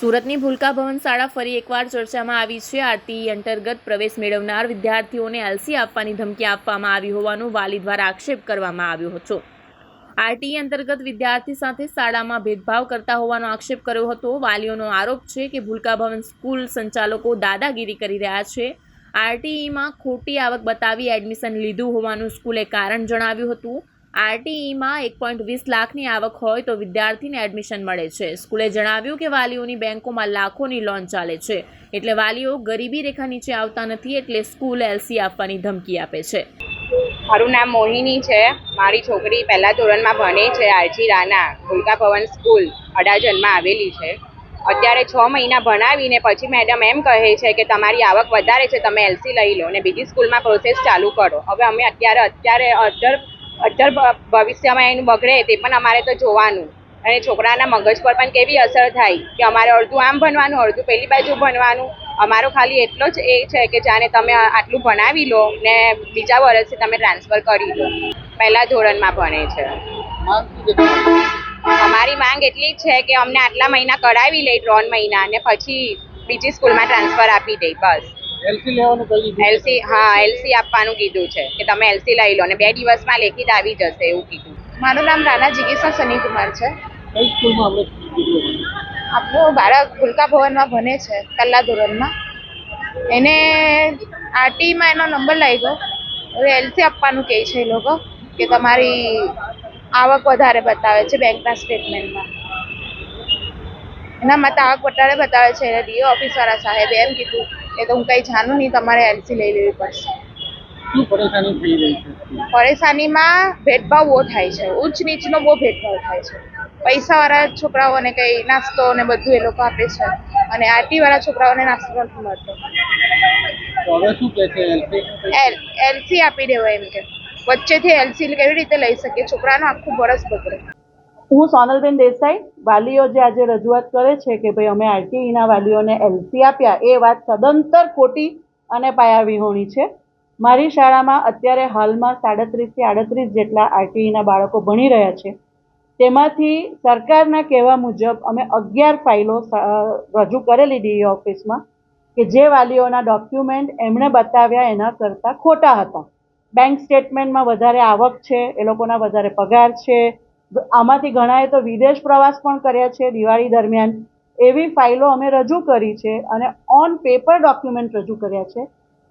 સુરતની ભૂલકા ભવન શાળા ફરી એકવાર ચર્ચામાં આવી છે. આરટીઈ અંતર્ગત પ્રવેશ મેળવનાર વિદ્યાર્થીઓને એલસી આપવાની ધમકી આપવામાં આવી હોવાનો વાલી દ્વારા આક્ષેપ કરવામાં આવ્યો હતો. આરટીઈ અંતર્ગત વિદ્યાર્થી સાથે શાળામાં ભેદભાવ કરતા હોવાનો આક્ષેપ કર્યો હતો. વાલીઓનો આરોપ છે કે ભૂલકા ભવન સ્કૂલ સંચાલકો દાદાગીરી કરી રહ્યા છે. આરટીઈમાં ખોટી આવક બતાવી એડમિશન લીધું હોવાનું સ્કૂલે કારણ જણાવ્યું હતું. આરટીઈમાં એક પોઈન્ટ વીસ લાખની આવક હોય તો વિદ્યાર્થીને એડમિશન મળે છે. સ્કૂલે જણાવ્યું કે વાલીઓની બેંકોમાં લાખોની લોન ચાલે છે. એટલે વાલીઓ ગરીબી રેખા નીચે આવતા નથી એટલે સ્કૂલ એલસી આપવાની ધમકી આપે છે. મારું નામ મોહિની છે. મારી છોકરી પહેલા ધોરણમાં ભણે છે, આરજી રાના ભૂલકા ભવન સ્કૂલ અડાજનમાં આવેલી છે. અત્યારે છ મહિના ભણાવીને પછી મેડમ એમ કહે છે કે તમારી આવક વધારે છે, તમે એલસી લઈ લો અને બીજી સ્કૂલમાં પ્રોસેસ ચાલુ કરો. હવે અમે અત્યારે અત્યારે અધર અધર ભ- ભવિષ્યમાં એનું બગડે તે પણ અમારે તો જોવાનું. અને છોકરાના મગજ પર પણ કેવી અસર થાય કે અમારે અડધું આમ ભણવાનું, અડધું પેલી બાજુ ભણવાનું. અમારો ખાલી એટલો જ એ છે કે જાણે તમે આટલું ભણાવી લો ને બીજા વર્ષથી તમે ટ્રાન્સફર કરી લો. પહેલા ધોરણમાં ભણે છે. અમારી માંગ એટલી જ છે કે અમને આટલા મહિના કરાવી લે, ત્રણ મહિના અને પછી બીજી સ્કૂલમાં ટ્રાન્સફર આપી દે, બસ. એલસી લેવાનું કહી દીધું એલસી હા એલસી આપવાનું કીધું છે કે તમે એલસી લઈ લો અને બે દિવસમાં લેખિત આવી જશે એવું કીધું. મારું નામ રાના જિગીસા સનીકુમાર છે. કઈ સ્કૂલમાં આપણે આપણું બાળક ભૂલકા ભવનમાં ભણે છે પહેલા ધોરણમાં. એને આરટીમાં એનો નંબર લાગ્યો. હવે એલસી આપવાનું કહે છે એ લોકો કે તમારી આવક વધારે બતાવે છે બેંકના સ્ટેટમેન્ટમાં એના માટે આવક વધારે બતાવે છે. એને ડીઓ ઓફિસવાળા સાહેબે એમ કીધું કે તો હું કંઈ જાણું નહીં તમારે એલસી લઈ લેવી પડશે. શું પરેશાની થઈ રહી છે? પરેશાનીમાં ભેદભાવ બહુ થાય છે ઉચ્ચ નીચનો બહુ ભેદભાવ થાય છે. પૈસાવાળા છોકરાઓને કંઈ નાસ્તો ને બધું એ લોકો આપે છે અને આરટીવાળા છોકરાઓને નાસ્તો નથી મળતો. હવે શું કહે છે એલસી એલ એલસી આપી દેવાય એમ કે. વચ્ચેથી એલસી કેવી રીતે લઈ શકીએ છોકરાનું આખું વરસ બગડે. હું સોનલબેન દેસાઈ, વાલીઓ જે આજે રજૂઆત કરે છે કે ભાઈ અમે આરટીઈના વાલીઓને એલસી આપ્યા, એ વાત સદંતર ખોટી અને પાયાવિહોણી છે. મારી શાળામાં અત્યારે હાલમાં સાડત્રીસથી આડત્રીસ જેટલા આરટીઈના બાળકો ભણી રહ્યા છે. તેમાંથી સરકારના કહેવા મુજબ અમે અગિયાર ફાઇલો રજૂ કરેલી ડીઈ ઓફિસમાં કે જે વાલીઓના ડોક્યુમેન્ટ એમણે બતાવ્યા એના કરતાં ખોટા હતા. બેંક સ્ટેટમેન્ટમાં વધારે આવક છે, એ લોકોના વધારે પગાર છે આમાંથી ઘણાએ તો વિદેશ પ્રવાસ પણ કર્યા છે દિવાળી દરમિયાન. એવી ફાઇલો અમે રજૂ કરી છે અને ઓન પેપર ડોક્યુમેન્ટ રજૂ કર્યા છે.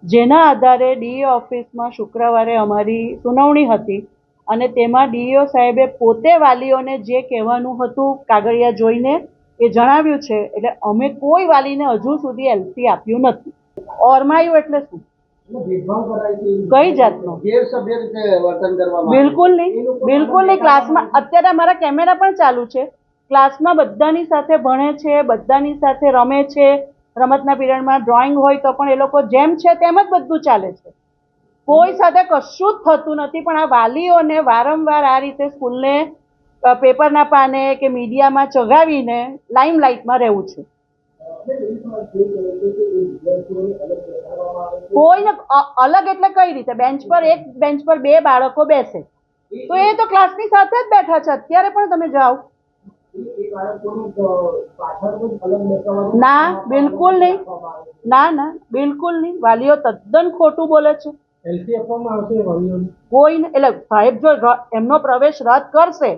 જેના આધારે ડીએ ઓફિસમાં શુક્રવારે અમારી સુનાવણી હતી અને તેમાં ડીઈઓ સાહેબે પોતે વાલીઓને જે કહેવાનું હતું કાગળિયા જોઈને એ જણાવ્યું છે, એટલે અમે કોઈ વાલીને હજુ સુધી એલસી આપ્યું નથી. ઓરમાયું એટલે શું? કઈ જાતનો? બિલકુલ નહીં. બિલકુલ નહીં. ક્લાસમાં અત્યારે અમારા કેમેરા પણ ચાલુ છે. ક્લાસમાં બધાની સાથે ભણે છે બધાની સાથે રમે છે. રમતના પીરિયડમાં ડ્રોઈંગ હોય તો પણ એ લોકો જેમ છે તેમ જ બધું ચાલે છે. કોઈ સાથે કશું જ થતું નથી પણ આ વાલીઓને વારંવાર આ રીતે સ્કૂલને પેપરના પાને કે મીડિયામાં ચગાવીને લાઈમ લાઈટમાં રહેવું છે. કોઈને ને અલગ એટલે કઈ રીતે? બેન્ચ પર એક બેન્ચ પર બે બાળકો બેસે. તો એ તો ક્લાસની સાથે જ બેઠા છે. અત્યારે પણ તમે જાઓ. ના બિલકુલ નહીં. ના ના બિલકુલ નહીં. વાલીઓ તદ્દન ખોટું બોલે છે. કોઈ એટલે સાહેબ જો એમનો પ્રવેશ રદ કરશે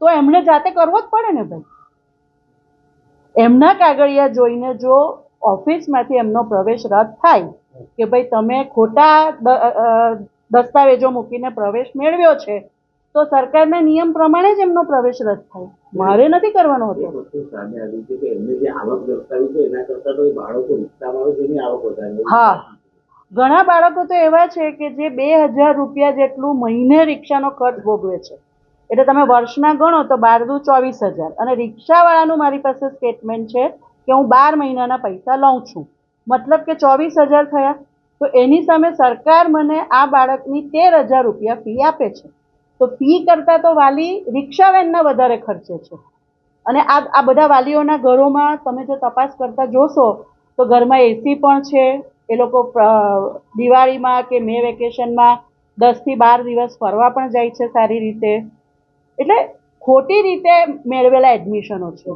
તો એમણે જાતે કરવો જ પડે ને ભાઈ. એમના કાગળિયા જોઈને જો ઓફિસમાંથી એમનો પ્રવેશ રદ થાય કે ભાઈ તમે ખોટા દસ્તાવેજો મૂકીને પ્રવેશ મેળવ્યો છે તો સરકારના નિયમ પ્રમાણે જ એમનો પ્રવેશ રદ થાય. મારે નથી કરવાનો હતો. હા. ઘણા બાળકો તો એવા છે કે જે બે હજાર રૂપિયા જેટલું મહિને રિક્ષાનો ખર્ચ ભોગવે છે. એટલે તમે વર્ષના ગણો તો બાર દુ ચોવીસ હજાર. અને રિક્ષાવાળાનું મારી પાસે સ્ટેટમેન્ટ છે કે હું બાર મહિનાના પૈસા લઉં છું. મતલબ કે ચોવીસ હજાર થયા. તો એની સામે સરકાર મને આ બાળકની તેર હજાર રૂપિયા ફી આપે છે. તો ફી કરતાં તો વાલી રિક્ષા વેનના વધારે ખર્ચે છે. અને આ આ બધા વાલીઓના ઘરોમાં તમે જો તપાસ કરતા જોશો, તો ઘરમાં એસી પણ છે. એ લોકો દિવાળીમાં કે મે વેકેશનમાં દસથી બાર દિવસ ફરવા પણ જાય છે સારી રીતે. એટલે ખોટી રીતે મેળવેલા એડમિશનો છે.